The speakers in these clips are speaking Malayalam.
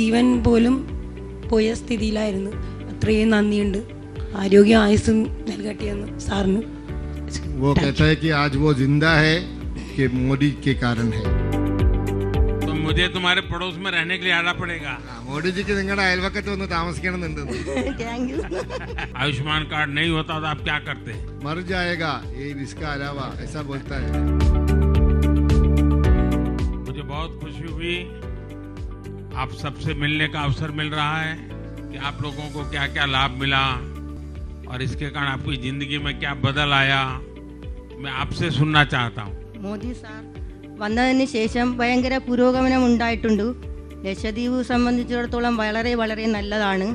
ജീവൻ പോലും പോയ സ്ഥിതിയിലായിരുന്നു അത്രയും നന്ദിയുണ്ട് ആരോഗ്യ ആയുസ്സും നൽകട്ടെ എന്ന് സാറിന് वो कहता है कि आज वो जिंदा है कि मोदी के कारण है तो मुझे तुम्हारे पड़ोस में रहने के लिए आना पड़ेगा ആ, മോഡിജിക്ക് നിങ്ങളുടെ അയൽവക്കത്ത് വന്ന് താമസിക്കണമെന്നുണ്ട് താങ്ക് യു आयुष्मान कार्ड नहीं होता तो आप क्या करते मर जाएगा ये इसका अलावा ऐसा बोलता है मुझे बहुत खुशी हुई आप सबसे मिलने का अवसर मिल रहा है कि आप लोगों को क्या क्या लाभ मिला और इसके कारण आपकी जिंदगी में क्या बदल आया मैं आपसे सुनना चाहता हूँ മോദി സാർ വന്നതിന് ശേഷം ഭയങ്കര പുരോഗമനം ഉണ്ടായിട്ടുണ്ട് ലക്ഷദ്വീപ് സംബന്ധിച്ചിടത്തോളം വളരെ വളരെ നല്ലതാണ്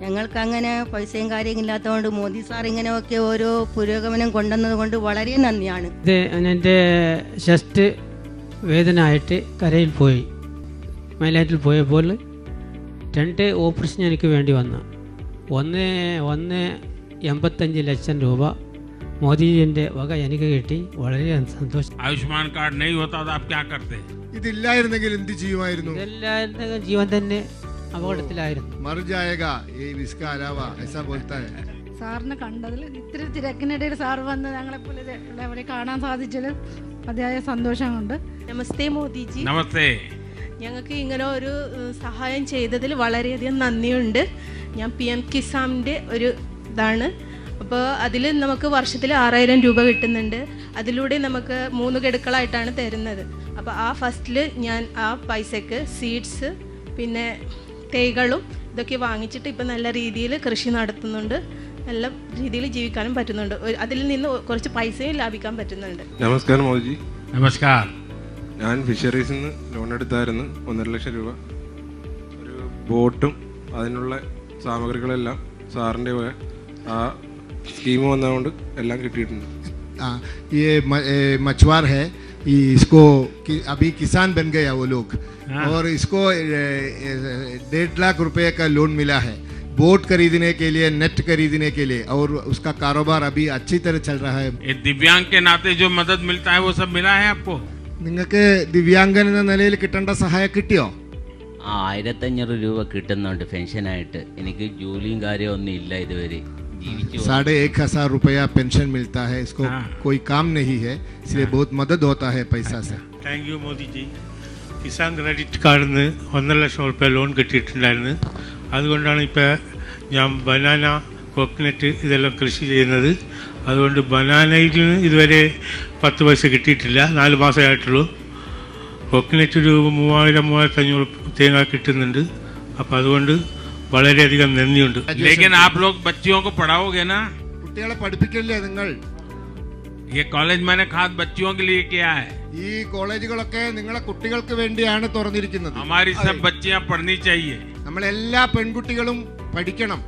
ഞങ്ങൾക്ക് അങ്ങനെ പൈസയും കാര്യമില്ലാത്തതുകൊണ്ട് മോദി സാർ ഇങ്ങനെയൊക്കെ ഓരോ പുരോഗമനം കൊണ്ടുവന്നത് കൊണ്ട് വളരെ നന്ദിയാണ് ഇത് എൻ്റെ ചെസ്റ്റ് വേദന ആയിട്ട് കരയിൽ പോയി വയലാറ്റിൽ പോയപ്പോൾ രണ്ട് ഓപ്പറേഷൻ എനിക്ക് വേണ്ടി വന്നു. ഒന്ന് ഒന്ന് എൺപത്തഞ്ച് ലക്ഷം രൂപ മോദിജിന്റെ വക എനിക്ക് കിട്ടി. വളരെ സന്തോഷം. ആയുഷ്മാൻ കാർഡ് ഇതില്ലായിരുന്നെങ്കിൽ എന്ത് ചെയ്യുമായിരുന്നു? ജീവൻ തന്നെ അപകടത്തിലായിരുന്നു. മർ സാറിനെ കണ്ടതിൽ ഇത്തിരി തിരക്കിനിടയിൽ സാർ വന്ന് ഞങ്ങളെ പോലെ കാണാൻ സാധിച്ചതിൽ അതിയായ സന്തോഷമുണ്ട്. നമസ്തേ മോദിജി. നമസ്തേ. ഞങ്ങൾക്ക് ഇങ്ങനെ ഒരു സഹായം ചെയ്തതിൽ വളരെയധികം നന്ദിയുണ്ട്. ഞാൻ പി എം കിസാമിന്റെ ഒരു ഇതാണ്. അപ്പോൾ അതിൽ നമുക്ക് വർഷത്തിൽ ആറായിരം രൂപ കിട്ടുന്നുണ്ട്. അതിലൂടെ നമുക്ക് മൂന്ന് ഗഡുക്കളായിട്ടാണ് തരുന്നത്. അപ്പോൾ ആ ഫസ്റ്റിൽ ഞാൻ ആ പൈസക്ക് സീഡ്സ് പിന്നെ തൈകളും ഇതൊക്കെ വാങ്ങിച്ചിട്ട് ഇപ്പം നല്ല രീതിയിൽ കൃഷി നടത്തുന്നുണ്ട്. നല്ല രീതിയിൽ ജീവിക്കാനും പറ്റുന്നുണ്ട്. അതിൽ നിന്ന് കുറച്ച് പൈസയും ലാഭിക്കാൻ പറ്റുന്നുണ്ട്. നമസ്കാരം മോദി നമസ്കാരം. ഞാൻ ഫിഷറീസിൽ നിന്ന് ലോൺ എടുത്തായിരുന്നു ഒന്നര ലക്ഷം രൂപ ഒരു ബോട്ടും അതിനുള്ള സാമഗ്രികളെല്ലാം സാറിൻ്റെ വക ആ സ്കീം വന്നതുകൊണ്ട് എല്ലാം കിട്ടിയിട്ടുണ്ട് आ, ये म- ए, मछुआर है ये इसको कि, अभी किसान बन गया वो लोग और इसको ए, ए, डेढ़ लाख रुपए का लोन मिला है बोट खरीदने के लिए नेट खरीदने के लिए और उसका कारोबार अभी अच्छी तरह चल रहा है ये दिव्यांग के नाते जो मदद मिलता है वो सब मिला है आपको നിങ്ങൾക്ക് ദിവ്യാംഗൻ എന്ന നിലയിൽ കിട്ടേണ്ട സഹായം കിട്ടിയോ ആ ആയിരത്തഞ്ഞൂറ് രൂപ കിട്ടുന്നുണ്ട് പെൻഷനായിട്ട് എനിക്ക് ജോലിയും കാര്യമൊന്നും ഇല്ല ഇതുവരെ ജീവിച്ചു പോകുന്നു. साढ़े एक हजार रुपया पेंशन मिलता है इसको हाँ। कोई काम नहीं है इसलिए बहुत मदद होता है पैसा से thank you Modiji Kisan credit കാർഡിൽ നിന്ന് ഒന്നര ലക്ഷം റുപ്യ ലോൺ കിട്ടിയിട്ടുണ്ടായിരുന്നു അതുകൊണ്ടാണ് ഇപ്പോൾ ഞാൻ ബനാന കോക്കനട്ട് ഇതെല്ലാം കൃഷി ചെയ്യുന്നത് അതുകൊണ്ട് ബനാനയിൽ നിന്ന് ഇതുവരെ പത്ത് പൈസ കിട്ടിയിട്ടില്ല നാല് മാസമേ ആയിട്ടുള്ളൂ കോക്കനട്ട് ഒരു മൂവായിരം മൂവായിരത്തഞ്ഞൂറ് തേങ്ങ കിട്ടുന്നുണ്ട് അപ്പോൾ അതുകൊണ്ട് വളരെയധികം നന്ദിയുണ്ട് लेकिन आप लोग बच्चियों को पढ़ाओगे ना കുട്ടികളെ പഠിപ്പിക്കില്ലേ നിങ്ങൾ ये कॉलेज मैंने खास बच्चियों के लिए किया है ഈ കോളേജുകളൊക്കെ നിങ്ങളെ കുട്ടികൾക്ക് വേണ്ടിയാണ് തുറന്നിരിക്കുന്നത് हमारी सब बच्चियां पढ़नी चाहिए നമ്മൾ എല്ലാ പെൺകുട്ടികളും പഠിക്കണം